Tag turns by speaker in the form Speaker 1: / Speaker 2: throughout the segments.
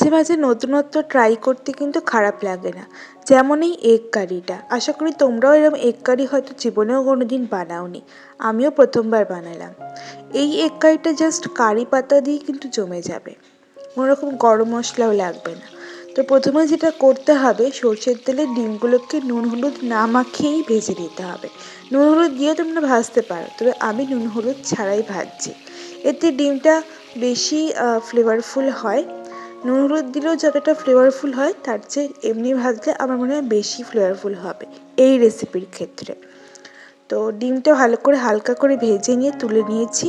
Speaker 1: মাঝে মাঝে নতুনত্ব ট্রাই করতে কিন্তু খারাপ লাগে না। যেমন এই এগ কারিটা আশা করি তোমরাও এরকম এগ কারি হয়তো জীবনেও কোনো দিন বানাওনি। আমিও প্রথমবার বানালাম। এই এগ কারিটা জাস্ট কারি পাতা দিয়েই কিন্তু জমে যাবে। কোনো রকম গরম মশলাও লাগবে না। তো প্রথমে যেটা করতে হবে, সর্ষের তেলে ডিমগুলোকে নুন হলুদ না মাখিয়েই ভেজে নিতে হবে। নুন হলুদ দিয়ে তোমরা ভাজতে পারো, তবে আমি নুন হলুদ ছাড়াই ভাজছি। এতে ডিমটা বেশি ফ্লেভারফুল হয়। নুন হলুদ দিলেও যতটা ফ্লেভারফুল হয়, তার চেয়ে এমনি ভাজলে আমার মনে হয় বেশি ফ্লেভারফুল হবে এই রেসিপির ক্ষেত্রে। তো ডিমটা ভালো করে হালকা করে ভেজে নিয়ে তুলে নিয়েছি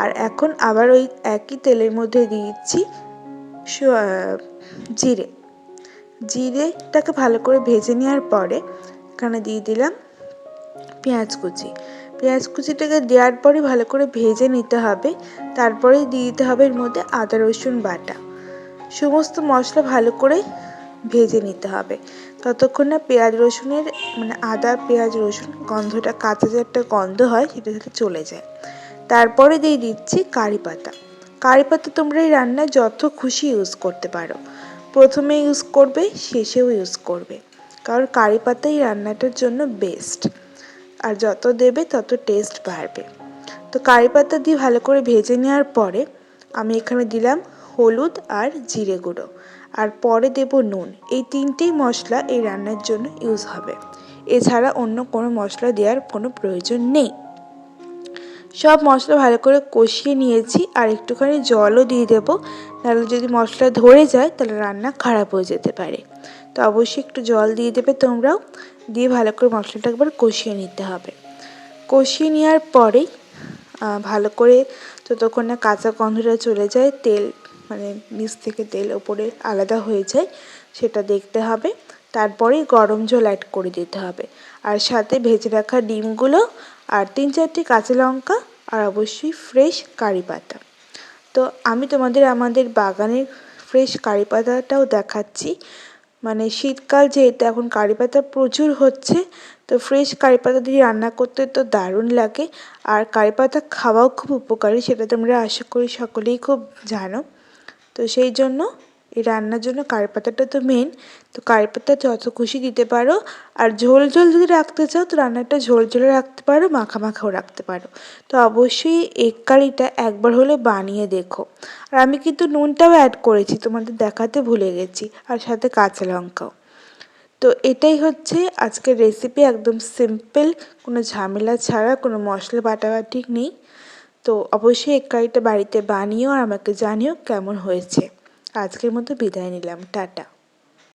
Speaker 1: আর এখন আবার ওই একই তেলের মধ্যে দিয়ে দিচ্ছি জিরে। জিরেটাকে ভালো করে ভেজে নেওয়ার পরে এখানে দিয়ে দিলাম পেঁয়াজ কুচি। পেঁয়াজ কুচিটাকে দেওয়ার পরে ভালো করে ভেজে নিতে হবে। তারপরেই দিয়ে দিতে হবে এর মধ্যে আদা রসুন বাটা। সমস্ত মশলা ভালো করে ভেজে নিতে হবে। ততক্ষণ না পেঁয়াজ রসুনের মানে আদা, পেঁয়াজ রসুন গন্ধটা, কাঁচা যে একটা গন্ধ হয় সেটা যাতে চলে যায়। তারপরে দিয়ে দিচ্ছি কারি পাতা। কারি পাতা তোমরা এই রান্নায় যত খুশি ইউজ করতে পারো। প্রথমে ইউজ করবে, শেষেও ইউজ করবে। কারণ কারি পাতা এই রান্নাটার জন্য বেস্ট আর যত দেবে তত টেস্ট বাড়বে। তো কারি পাতা দিয়ে ভালো করে ভেজে নেওয়ার পরে আমি এখানে দিলাম হলুদ আর জিরে গুঁড়ো। আর পরে দেব নুন। এই তিনটেই মশলা এই রান্নার জন্য ইউজ হবে। এছাড়া অন্য কোনো মশলা দেওয়ার কোনো প্রয়োজন নেই। সব মশলা ভালো করে কষিয়ে নিয়েছি আর একটুখানি জলও দিয়ে দেবো। নাহলে যদি মশলা ধরে যায়, তাহলে রান্না খারাপ হয়ে যেতে পারে। তো অবশ্যই একটু জল দিয়ে দেবে তোমরাও। দিয়ে ভালো করে মশলাটা একবার কষিয়ে নিতে হবে। কষিয়ে নেওয়ার পরেই ভালো করে যতক্ষণ না কাঁচা গন্ধটা চলে যায়, তেল মানে নিচ থেকে তেল ওপরে আলাদা হয়ে যায়, সেটা দেখতে হবে। তারপরেই গরম জল অ্যাড করে দিতে হবে। আর সাথে ভেজে রাখা ডিমগুলো আর তিন চারটি কাঁচা লঙ্কা আর অবশ্যই ফ্রেশ কারি পাতা। তো আমি তোমাদের আমাদের বাগানের ফ্রেশ কারি পাতাটাও দেখাচ্ছি। মানে শীতকাল যেহেতু এখন কারি পাতা প্রচুর হচ্ছে, তো ফ্রেশ কারি পাতা দিয়ে রান্না করতে তো দারুণ লাগে। আর কারি পাতা খাওয়াও খুব উপকারী, সেটা তোমরা আশা করি সকলেই খুব জানো। তো সেই জন্য এই রান্নার জন্য কারি পাতাটা তো মেন তো কারি পাতা যত খুশি দিতে পারো। আর ঝোল ঝোল যদি রাখতে চাও, তো রান্নাটা ঝোল ঝোলে রাখতে পারো, মাখা মাখাও রাখতে পারো। তো অবশ্যই এগ কারিটা একবার হলে বানিয়ে দেখো। আর আমি কিন্তু নুনটাও অ্যাড করেছি, তোমাদের দেখাতে ভুলে গেছি। আর সাথে কাঁচা লঙ্কাও। তো এটাই হচ্ছে আজকের রেসিপি একদম সিম্পল কোনো ঝামেলা ছাড়া, কোনো মশলা বাটাবাটি নেই। তো অবশ্যই এক কারিটা বাড়িতে বানিও আর আমাকে জানিও কেমন হয়েছে। আজকের মতো বিদায় নিলাম। টাটা।